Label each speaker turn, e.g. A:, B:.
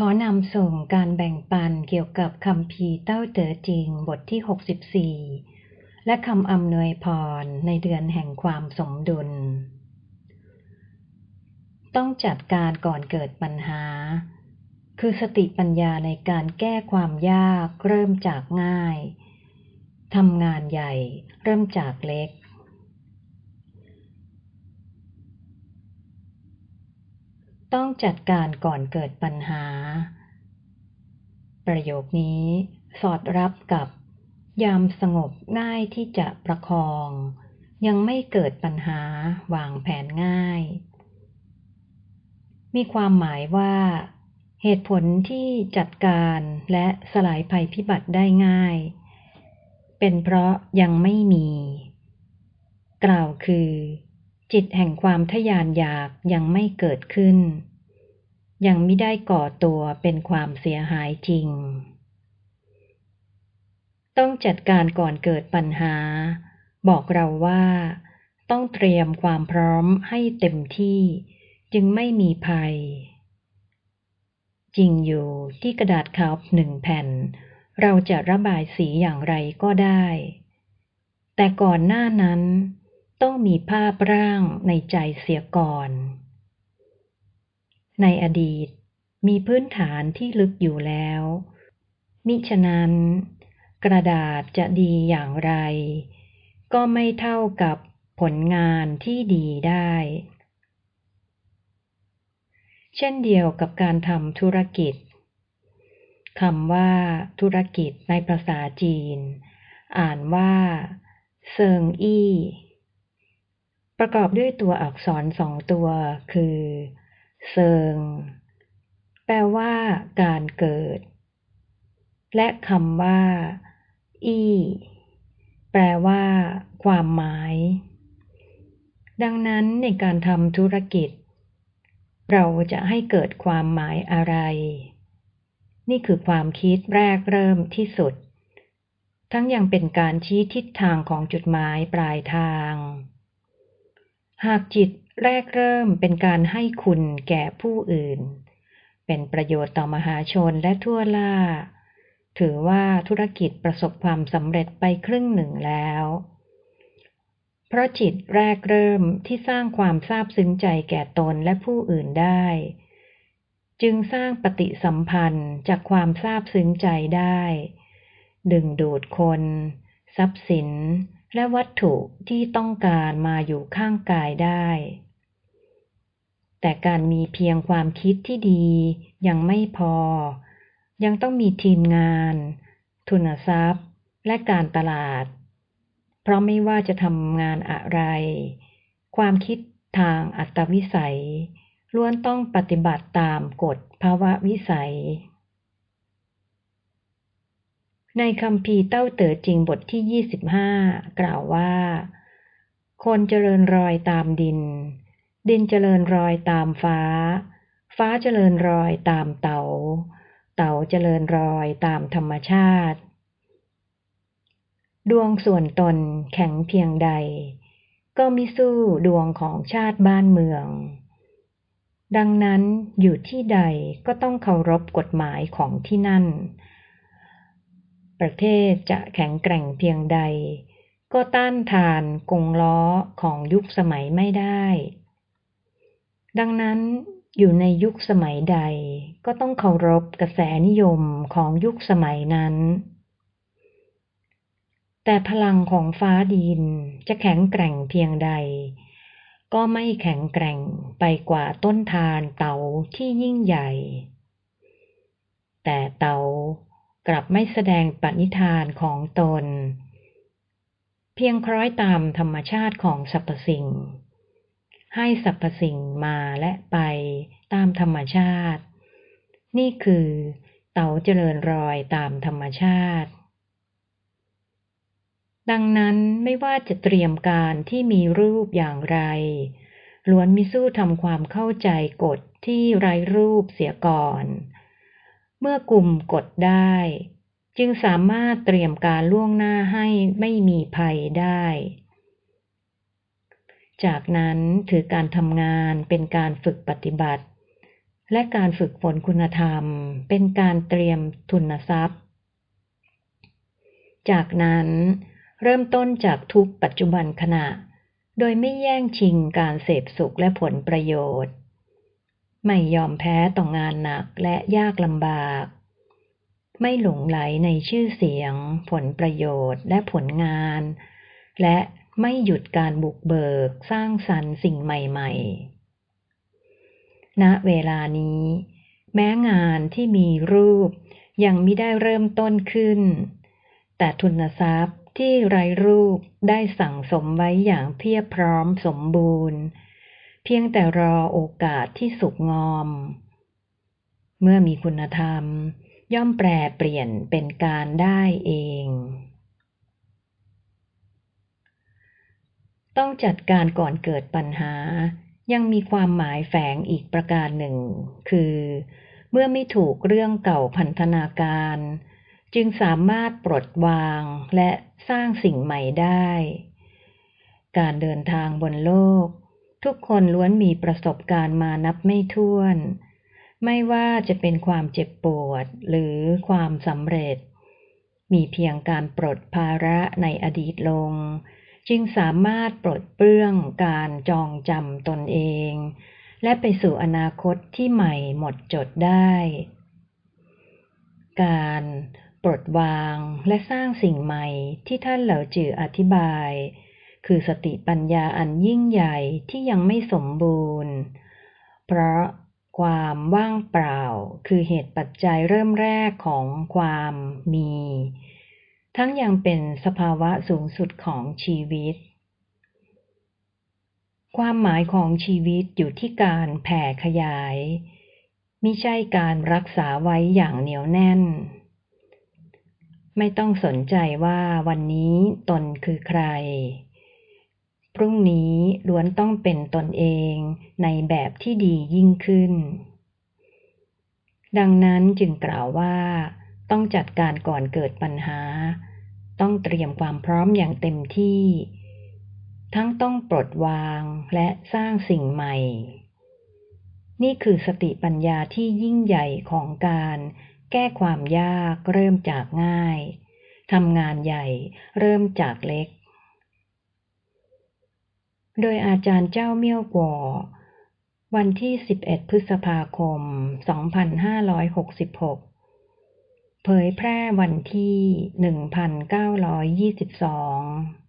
A: ขอนำส่งการแบ่งปันเกี่ยวกับคำพีเต้าเต๋อจริงบทที่ 64 และคำอำนวยพรในเดือนแห่งความสมดุล ต้องจัดการก่อนเกิดปัญหา คือสติปัญญาในการแก้ความยากเริ่มจากง่ายทำงานใหญ่เริ่มจากเล็กต้องจัดการก่อนเกิดปัญหา ประโยคนี้สอดรับกับ ยามสงบง่ายที่จะประคอง ยังไม่เกิดปัญหาวางแผนง่าย มีความหมายว่า เหตุผลที่จัดการและสลายภัยพิบัติได้ง่าย เป็นเพราะยังไม่มี กล่าวคือ จิตแห่งความทยานอยากยังไม่เกิดขึ้น ยังไม่ได้ก่อตัวเป็นความเสียหายจริง ต้องจัดการก่อนเกิดปัญหา บอกเราว่า ต้องเตรียมความพร้อมให้เต็มที่ จึงไม่มีภัย จริงอยู่ที่กระดาษขาวหนึ่งแผ่น เราจะระบายสีอย่างไรก็ได้ แต่ก่อนหน้านั้นต้องมีภาพร่างในใจเสียก่อน ในอดีต มีพื้นฐานที่ลึกอยู่แล้ว มิฉะนั้น กระดาษจะดีอย่างไร ก็ไม่เท่ากับผลงานที่ดีได้ เช่นเดียวกับการทำธุรกิจคำว่าธุรกิจในภาษาจีน อ่านว่าเซิงอี้ ประกอบด้วยตัวอักษรสองตัวคือ เซิง แปลว่า การเกิด และคำว่า อี้ แปลว่า ความหมาย ดังนั้นในการทำธุรกิจ เราจะให้เกิดความหมายอะไร นี่คือความคิดแรกเริ่มที่สุด ทั้งยังเป็นการชี้ทิศทางของจุดหมายปลายทาง หากจิต แรกเริ่มเป็นการให้คุณแก่ผู้อื่น เป็นประโยชน์ต่อมหาชนและทั่วล่า ถือว่าธุรกิจประสบความสำเร็จไปครึ่งหนึ่งแล้ว เพราะจิตแรกเริ่มที่สร้างความซาบซึ้งใจแก่ตนและผู้อื่นได้ จึงสร้างปฏิสัมพันธ์จากความซาบซึ้งใจได้ ดึงดูดคน ทรัพย์สิน และวัตถุที่ต้องการมาอยู่ข้างกายได้ แต่การมีเพียงความคิดที่ดี ยังไม่พอ ยังต้องมีทีมงาน ทุนทรัพย์ และการตลาด เพราะไม่ว่าจะทำงานอะไร ความคิดทางอัตวิสัย ล้วนต้องปฏิบัติตามกฎภาวะวิสัย ในคำพีเต้าเต๋อจริงบทที่ 25 กล่าวว่า คนเจริญรอยตามดิน ดินเจริญรอยตามฟ้า ฟ้าเจริญรอยตามเตา๋า เต๋าเจริญรอยตามธรรมชาติ ดวงส่วนตนแข็งเพียงใด ก็มิสู้ดวงของชาติบ้านเมือง ดังนั้นอยู่ที่ใดก็ต้องเคารพกฎหมายของที่นั่น ประเทศจะแข็งแกร่งเพียงใด ก็ต้านทานกงล้อของยุคสมัยไม่ได้ ดังนั้นอยู่ในยุคสมัยใดก็ต้องเคารพกระแสนิยมของยุคสมัยนั้น แต่พลังของฟ้าดินจะแข็งแกร่งเพียงใด ก็ไม่แข็งแกร่งไปกว่าต้นทานเตาที่ยิ่งใหญ่ แต่เตากลับไม่แสดงปณิธานของตน เพียงคล้อยตามธรรมชาติของสรรพสิ่ง ให้สรรพสิ่งมาและไปตามธรรมชาติ นี่คือเต๋าเจริญรอยตามธรรมชาติ ดังนั้นไม่ว่าจะเตรียมการที่มีรูปอย่างไร ล้วนมิสู้ทำความเข้าใจกฎที่ไร้รูปเสียก่อน เมื่อกลุ่มกดได้ จึงสามารถเตรียมการล่วงหน้าให้ไม่มีภัยได้ จากนั้นถือการทำงานเป็นการฝึกปฏิบัติ และการฝึกฝนคุณธรรม เป็นการเตรียมทุนทรัพย์ จากนั้นเริ่มต้นจากทุกปัจจุบันขณะ โดยไม่แย่งชิงการเสพสุขและผลประโยชน์ ไม่ยอมแพ้ต่องานหนักและยากลำบาก ไม่หลงไหลในชื่อเสียง ผลประโยชน์และผลงาน และ ไม่หยุดการบุกเบิกสร้างสรรค์สิ่งใหม่ๆ ณ เวลานี้ แม้งานที่มีรูปยังไม่ได้เริ่มต้นขึ้น แต่ทุนทรัพย์ที่ไรรูปได้สั่งสมไว้อย่างเพียบพร้อมสมบูรณ์ เพียงแต่รอโอกาสที่สุกงอม เมื่อมีคุณธรรมย่อมแปรเปลี่ยนเป็นการได้เอง ต้องจัดการก่อนเกิดปัญหา ยังมีความหมายแฝงอีกประการหนึ่ง คือ เมื่อไม่ถูกเรื่องเก่าพันธนาการ จึงสามารถปลดวางและสร้างสิ่งใหม่ได้ การเดินทางบนโลก ทุกคนล้วนมีประสบการณ์มานับไม่ถ้วน ไม่ว่าจะเป็นความเจ็บปวดหรือความสำเร็จ มีเพียงการปลดภาระในอดีตลง จึงสามารถปลดเปลื้องการจองจำตนเอง และไปสู่อนาคตที่ใหม่หมดจดได้ การปลดวางและสร้างสิ่งใหม่ที่ท่านเหล่าจืออธิบาย คือสติปัญญาอันยิ่งใหญ่ที่ยังไม่สมบูรณ์ เพราะความว่างเปล่าคือเหตุปัจจัยเริ่มแรกของความมี ทั้งยังเป็นสภาวะสูงสุดของชีวิต ความหมายของชีวิตอยู่ที่การแผ่ขยายมิใช่การรักษาไว้อย่างเหนียวแน่น ไม่ต้องสนใจว่าวันนี้ตนคือใคร พรุ่งนี้ล้วนต้องเป็นตนเองในแบบที่ดียิ่งขึ้น ดังนั้นจึงกล่าวว่าต้องจัดการก่อนเกิดปัญหา ต้องเตรียมความพร้อมอย่างเต็มที่ ทั้งต้องปลดวางและสร้างสิ่งใหม่ นี่คือสติปัญญาที่ยิ่งใหญ่ของการแก้ความยากเริ่มจากง่ายทำงานใหญ่เริ่มจากเล็ก โดยอาจารย์เจ้าเมี่ยวกวอวันที่ 11 พฤษภาคม 2566 เผยแพร่วันที่ 1922